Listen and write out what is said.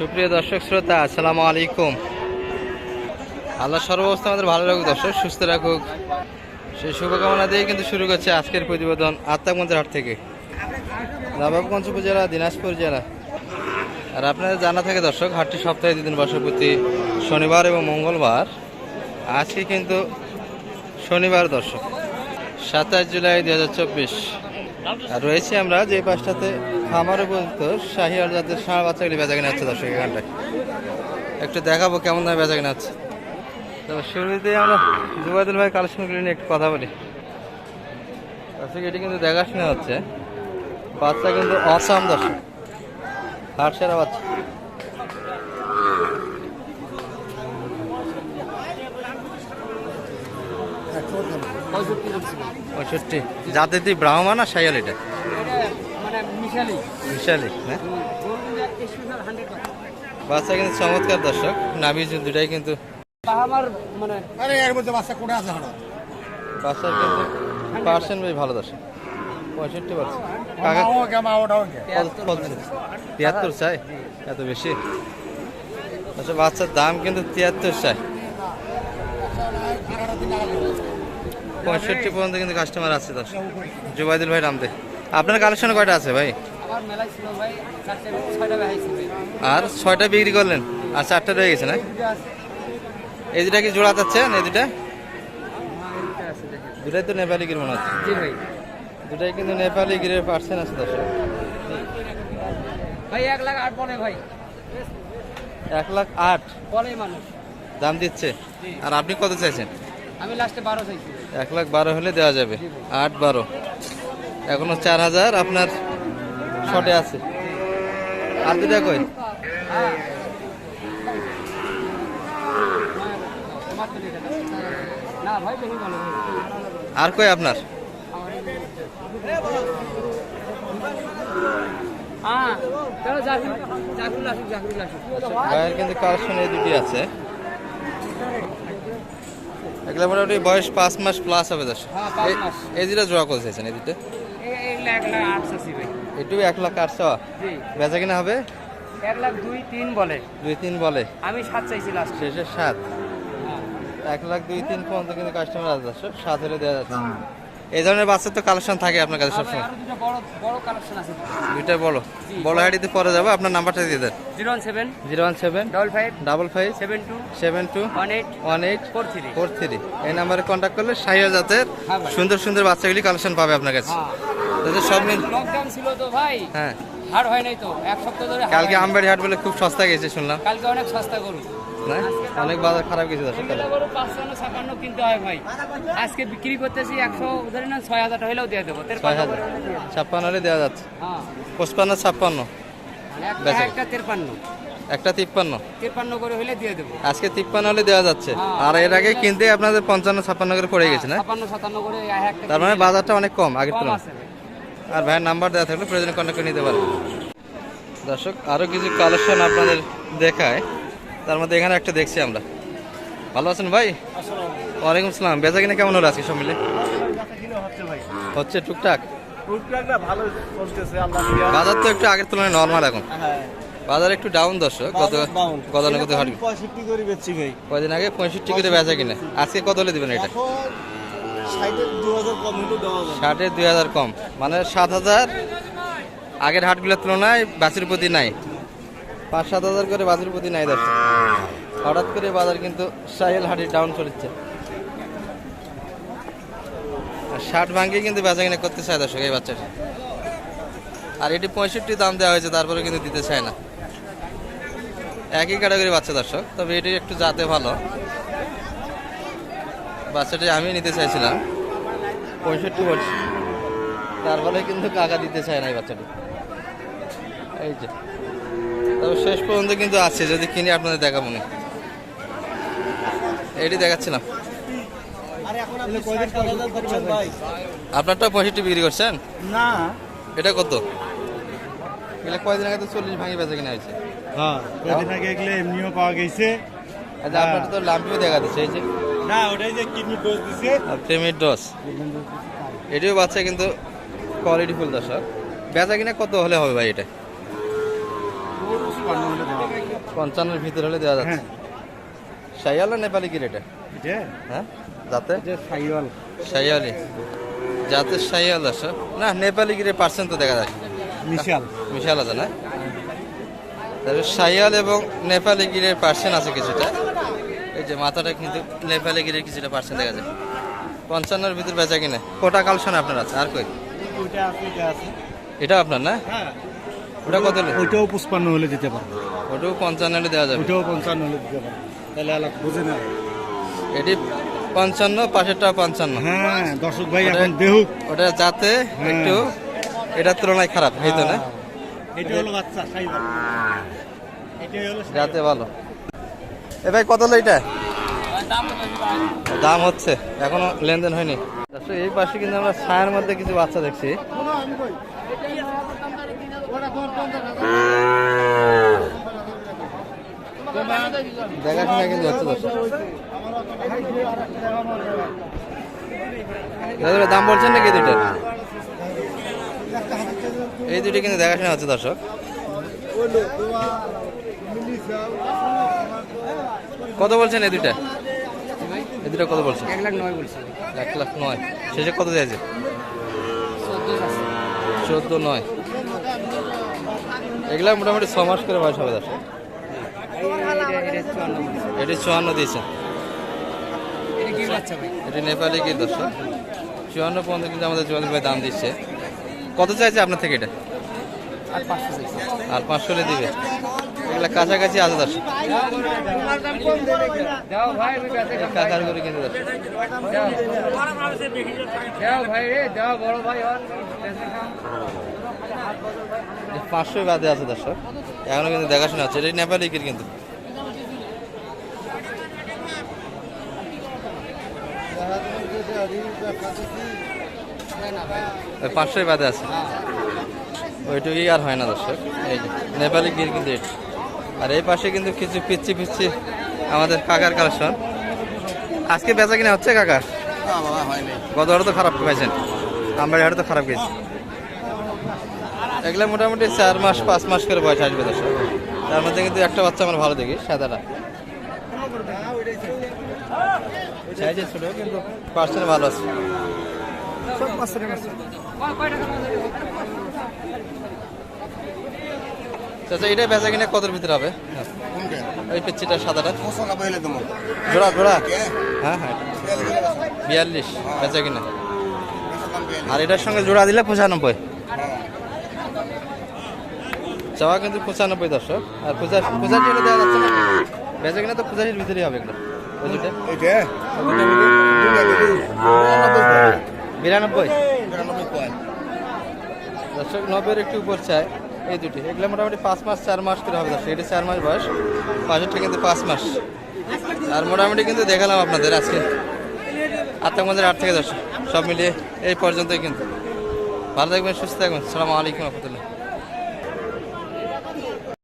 সুপ্রিয় দর্শক শ্রোতা, আসসালামু আলাইকুম। আল্লাহ সর্বাবস্থা আমাদের ভালো রাখুক দর্শক, সুস্থ রাখুক। সেই শুভকামনা দিয়ে কিন্তু শুরু করছে আজকের প্রতিবেদন আত্মাগঞ্জের হাট থেকে। নবাবগঞ্জ উপজেলা, দিনাজপুর জেলা। আর আপনাদের জানা থাকে দর্শক, হাটটি সপ্তাহে দুদিন বসে প্রতি শনিবার এবং মঙ্গলবার। আজকে কিন্তু শনিবার দর্শক, সাতাশ জুলাই দু হাজার চব্বিশ। রয়েছি আমরা যে পাশটাতে খামারে বলতো, শাহিয়ার জাতের ষাঁড় বাচ্চাগুলি বেচা কিনে আছে দর্শক, এখানটায়। একটু দেখাবো কেমন দামে বেচা কিনে হচ্ছে। তো শুরুতেই আমরা জুবাইদুল ভাই কালেকশনগুলি নিয়ে একটু কথা বলি। দর্শক, এটি কিন্তু দেখাশোনা হচ্ছে, বাচ্চা কিন্তু অসাম দর্শক হাট সেরা বাচ্চা। পঁয়ষট্টি যাতে তুই ব্রাহ্মণ আর সাইয়াল এটা মানে বিশালি বাচ্চা কিন্তু চমৎকার দর্শক নাবি দুটাই কিন্তু মানে বাচ্চা কিন্তু পার্সেন্ট বেশ ভালো দর্শক পঁয়ষট্টি কত তিয়াত্তর চাই এত বেশি আচ্ছা বাচ্চার দাম কিন্তু তিয়াত্তর চাই পঁয়ষট্টি পর্যন্ত কিন্তু কাস্টমার আছে দর্শক। জুবাইদুল ভাই নামতে আপনার কালেকশন কয়টা আছে ভাই? আর ছয়টা বিক্রি করলেন? আর চারটা রয়ে গেছে না? এই দুটা কি জোড়া যাচ্ছেন এই দুটা দুটাই তো নেপালি গির মনে হচ্ছে। ভাই। দুটাই কিন্তু নেপালি গিরের পার্সেন্ট আছে দর্শক। ভাই এক লাখ আট ভাই। এক লাখ আট? মানুষ। দাম দিচ্ছে। আর আপনি কত চাইছেন? আমি লাস্টে বারো চাইছি। এক লাখ বারো হলে দেওয়া যাবে। আট বারো। এখনও চার হাজার আপনার শটে আছে। আর দুটা কই? আর কই আপনার? হ্যাঁ ভাইয়ের কিন্তু কালেকশন এই দুটি আছে। এগুলো মোটামুটি বয়স পাঁচ মাস প্লাস হবে দশ হ্যাঁ। এই দুটা জোড়া কত চাইছেন এই দুটো এই- এক লাখ আটশো বেচা কিনা হবে? এক লাখ দুই তিন বলে। দুই তিন বলে। আমি সাত চাইছি লাস্ট শেষে সাত। এক লাখ দুই তিন পর্যন্ত কিন্তু কাস্টমার আছে সাত হলে দেওয়া যাচ্ছে। এই ধরনের বাচ্চার তো কালেকশন থাকে আপনার কাছে সবসময়। দুইটা বলো বড় হাইডিতে পরে যাব আপনার নাম্বারটা দিয়ে দেন। Zero one seven zero one seven double five double five seven two seven two one eight one eight four three four three এই নাম্বারে কন্ট্যাক্ট করলে সাইয়া জাতের হ্যাঁ সুন্দর সুন্দর বাচ্চাগুলি কালেকশন পাবে আপনার কাছে। হ্যাঁ। সব মিল লকডাউন ছিল তো ভাই। হ্যাঁ। হার হয় নাই তো এক সপ্তাহ ধরে কালকে আমবাড়ি হাট বলে খুব সস্তা গেছে শুনলাম। কালকে অনেক সস্তা গরু। না? অনেক বাজার খারাপ গেছে দর্শক সিঙ্গেল ছাপান্ন কিনতে হয় ভাই। আজকে বিক্রি করতেছি একশো ধরে না ছয় হাজার হলেও দিয়ে দেবো। ছয় হাজার। ছাপ্পান্ন হলে দেওয়া যাচ্ছে। হ্যাঁ। পঁচপান্ন ছাপ্পান্ন। মানে একটা তেরপান্ন। একটা তিপ্পান্ন। তেরপান্ন করে হলে দিয়ে দেবো। আজকে তিপ্পান্ন হলে দেওয়া যাচ্ছে। হ্যাঁ। আর এর আগে কিনতে আপনাদের পঞ্চান্ন ছাপ্পান্ন করে পড়ে গেছে না? ছাপান্ন সাতান্ন করে তার মানে বাজারটা অনেক কম আগের তুলনায়। আর ভাইয়ের নাম্বার দেওয়া থাকলে প্রয়োজনে কন্ট্যাক্ট করে নিতে পারেন। দর্শক আরও কিছু কালেকশন আপনাদের দেখায়। তার মধ্যে এখানে একটা দেখছি আমরা। ভালো আছেন ভাই? ওয়ালাইকুম আসসালাম। বেচা কিনা কেমন হলো আজকে সব মিলে? হচ্ছে টুকটাক? বাজার তো একটু আগের তুলনায় নর্মাল এখন। হ্যাঁ। বাজার একটু ডাউন দর্শক গত গতানুগত হাট কয়দিন আগে? পঁয়ষট্টি করে বেচা কিনা। আজকে কত হলে দিবেন এটা? দুই হাজার কম। মানে সাত হাজার আগের হাটগুলোর তুলনায় বাছুর প্রতি নাই। পাঁচ সাত হাজার করে বাছুর প্রতি নাই দর্শক। হঠাৎ করে বাজার কিন্তু সাহেল হাটের ডাউন চলেছে। আর ষাট ভাঙ্গে কিন্তু বেচা কিনা করতে চায় দর্শক এই বাচ্চাটা। আর এটি পঁয়ষট্টি দাম দেওয়া হয়েছে তারপরে কিন্তু দিতে চায় না। একই ক্যাটাগরি বাচ্চা দর্শক, তবে এটি একটু যাতে ভালো। বাচ্চাটি আমি নিতে চাইছিলাম, পঁয়ষট্টি বলছি। তারপরে কিন্তু কাকা দিতে চায় না এই বাচ্চাটি। এই যে। তবে শেষ পর্যন্ত কিন্তু আছে যদি কিনে আপনাদের দেখাবো না। এটি দেখাচ্ছিলাম। আপনারটা পঁয়ষট্টি বিক্রি করছেন? না। এটা কত? এগুলো কয়দিন আগে তো চল্লিশ ভাঙি বেচা কিনা হয়েছে। হ্যাঁ কয়দিন আগে এগুলো এমনিও পাওয়া গেছে। আচ্ছা আপনারটা তো লাম্পিও দেখা দিচ্ছে এই যে। না ওটাই যে কিডনি ডোজ দিছে। আর প্রেমির এটিও বাচ্চা কিন্তু কোয়ালিটি ফুল দর্শক। বেচা কিনা কত হলে হবে ভাই এটা? পঞ্চান্নের ভিতরে হলে দেওয়া যাচ্ছে। সাইয়াল না নেপালি কি রেটে? এটা? হ্যাঁ? যাতে? এটা সাইওয়াল সাইয়ালি যাতে না নেপালি গিরে পার্সেন্ট তো দেখা যায়। মিশাল। মিশাল আছে না? তারপরে সাইয়াল এবং নেপালি গিরের পার্সেন্ট আছে কিছুটা। এই যে মাথাটা কিন্তু নেপালি গিরের কিছুটা পার্সেন্ট দেখা যায়। পঞ্চান্নের ভিতর বেচা কিনে। কোটা কালশন আপনার আছে আর কই? এটা এটা আপনার না? হ্যাঁ। ওটা কত হলে ওইটাও পুষ্পান্ন হলে দিতে পারব। ওটাও পঞ্চান্ন হলে দেওয়া যাবে। ওইটাও পঞ্চান্ন হলে দিতে পারব। তাহলে এলাকা বুঝে না। এটি পঞ্চান্ন পাশেরটা পঞ্চান্ন। হ্যাঁ দর্শক ভাই ওটা- এখন দেহুক ওটা যাতে হ্যাঁ। একটু এটার তুলনায় খারাপ এই তো না? এটা হলো বাচ্চা সাইওয়াল এটাই হলো যাতে ভালো। এ ভাই কত হলো এটা? দাম হচ্ছে এখনও লেনদেন হয়নি। এই পাশে কিন্তু আমরা ছায়ার মধ্যে কিছু বাচ্চা দেখছি। দেখাশোনা কিন্তু হচ্ছে। দাদা, দাম বলছেন নাকি দুইটার এই দুটি কিন্তু দেখাশোনা হচ্ছে দর্শক। কত বলছেন এই দুইটা? এই দুটা কত বলছেন? এক লাখ নয় বলছি। এক লাখ নয়। শেষে কত দিয়েছে চোদ্দ নয়। এগুলা মোটামুটি ছ মাস করে বয়স হবে দর্শক। এটি চুয়ান্ন দিয়েছে। এটা নেপালি কি দর্শক? চুয়ান্ন পর্যন্ত কিন্তু আমাদের ভাই দাম দিচ্ছে। কত চাইছে আপনার থেকে এটা? আর পাঁচশো দিবে। এগুলা কাছাকাছি আছে দর্শক। কাকার করে কিন্তু দর্শক। দাও। দাও ভাই রে দাও বড় ভাই আর বেঁচে খাও। পাঁচশো বাদে আছে দর্শক। এখনও কিন্তু দেখাশোনা হচ্ছে। এটি নেপালি কিন্তু। পাঁচশোই বাদে আছে। ওইটুকুই আর হয় না দর্শক। এই যে, নেপালি গির কিন্তু এটি। আর এই পাশে কিন্তু কিছু পিচ্ছি পিচ্ছি আমাদের কাকার কালেকশন। আজকে বেচা কিনা হচ্ছে কাকা? গত হাটে তো খারাপ পাইছেন। আমার হাটে তো খারাপ গেছে। এগুলো মোটামুটি চার মাস, পাঁচ মাস করে বয়স আসবে দর্শক। তার মধ্যে কিন্তু একটা বাচ্চা আমার ভালো দেখি, সাদাটা। সাইজে কিন্তু পার্সেন্ট ভালো আছে। মাল দেবে? আচ্ছা এটা বেচা কিনা কতর ভিতরে হবে? হ্যাঁ। ওই পিচ্ছিটা সাদাটা। জোড়া জোড়া? হ্যাঁ হ্যাঁ। বিয়াল্লিশ বেচা কিনা। আর এটার সঙ্গে জোড়া দিলে পঁচানব্বই। চাওয়া কিন্তু পঁচানব্বই দর্শক। আর পঁচাশি পঁচাশি দেওয়া যাচ্ছে না। বেচা কিনা তো পঁচাশির ভিতরেই হবে এগুলো। দুটো বিরানব্বই? দর্শক নব্বইয়ের একটু উপর চায় এই দুটি। এগুলো মোটামুটি পাঁচ মাস চার মাস করে হবে দর্শক। এটা চার মাস বয়স পাঁচেরটা কিন্তু পাঁচ মাস। আর মোটামুটি কিন্তু দেখালাম আপনাদের আজকে। আত্মাগঞ্জের আট থেকে দর্শক সব মিলিয়ে এই পর্যন্তই কিন্তু। ভালো থাকবেন সুস্থ থাকবেন। সালামু আলাইকুম রহমতুল্লাহ।